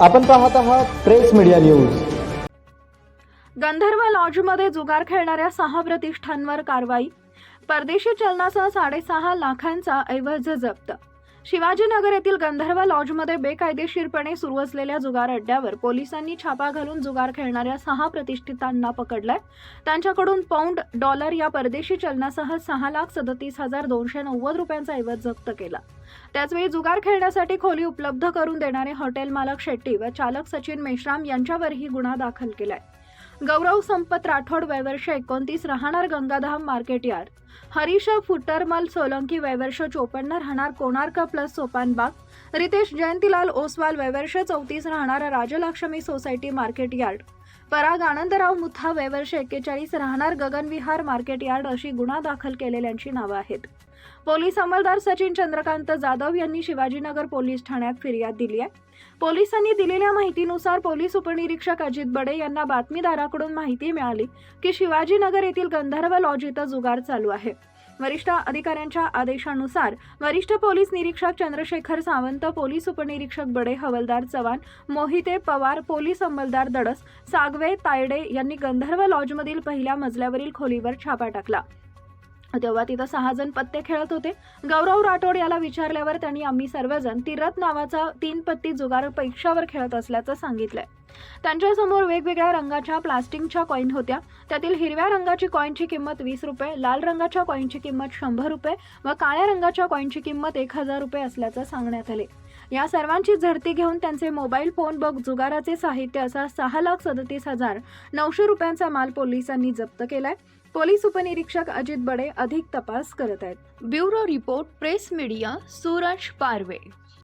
आपण पाहत आहात प्रेस मीडिया न्यूज. गंधर्व लॉजमध्ये जुगार खेळणाऱ्या सहा प्रतिष्ठानवर कारवाई. परदेशी चलनासह साडेसहा लाखांचा ऐवज जप्त. शिवाजीनगर येथील गंधर्व लॉजमध्ये बेकायदेशीरपणे सुरू असलेल्या जुगार अड्ड्यावर पोलिसांनी छापा घालून जुगार खेळणाऱ्या सहा प्रतिष्ठितांना पकडलाय. त्यांच्याकडून पौंड डॉलर या परदेशी चलनासह सहा लाख सदतीस हजार दोनशे नव्वद रुपयांचा ऐवज जप्त केला. त्याचवेळी जुगार खेळण्यासाठी खोली उपलब्ध करून देणारे हॉटेल मालक शेट्टी व चालक सचिन मेश्राम यांच्यावरही गुन्हा दाखल केलाय. गौरव संपत राठोड वयवर्ष एकोणतीस राहणार गंगाधाम मार्केट यार्ड. हरीश फुटरमल सोलंकी वयवर्ष चोपन्न राहणार कोणार्क प्लस सोपानबाग रितेश जयंतीलाल ओसवाल वयवर्ष चौतीस राहणार Rajlakshmi society market yard. Parag Anandrao Mutha वयवर्ष एक्केचाळीस राहणार गगनविहार मार्केट यार्ड अशी गुन्हा दाखल केलेल्यांची नावं आहेत. पोलीस अंमलदार सचिन चंद्रकांत जाधव यांनी शिवाजीनगर पोलीस ठाण्यात फिर्याद दिली आहे. पोलिसांनी दिलेल्या माहितीनुसार पोलीस उपनिरीक्षक अजित बडे यांना बातमीदाराकडून माहिती मिळाली की शिवाजीनगर येथील गंधर्व लॉज इथं जुगार चालू आहे. वरिष्ठ अधिकाऱ्यांच्या आदेशानुसार वरिष्ठ पोलीस निरीक्षक चंद्रशेखर सावंत पोलीस उपनिरीक्षक बडे हवलदार चव्हाण मोहिते पवार पोलीस अंमलदार दडस सागवे तायडे यांनी गंधर्व लॉजमधील पहिल्या मजल्यावरील खोलीवर छापा टाकला. तेव्हा तिथं सहा जण पत्ते खेळत होते. गौरव राठोड याला विचारल्यावर त्यांनी आम्ही सर्वजण तिरत नावाचा तीन पत्ती जुगार परीक्षावर खेळत असल्याचं सांगितलंय. त्यांच्यासमोर वेगवेगळ्या रंगाच्या प्लास्टिकच्या कॉईन होत्या. त्यातील हिरव्या रंगाची कॉईनची किंमत वीस रुपये लाल रंगाच्या कॉईनची किंमत शंभर रुपये व काळ्या रंगाच्या कॉईनची किंमत एक हजार रुपये असल्याचं सांगण्यात आले. या सर्वांची झडती घेऊन त्यांचे मोबाईल फोन बघ जुगाराचे साहित्य असा सहा लाख सदतीस हजार नऊशे रुपयांचा माल पोलिसांनी जप्त केलाय. पोलीस उपनिरीक्षक अजित बडे अधिक तपास करत आहेत. Bureau report press media Suraj Parve.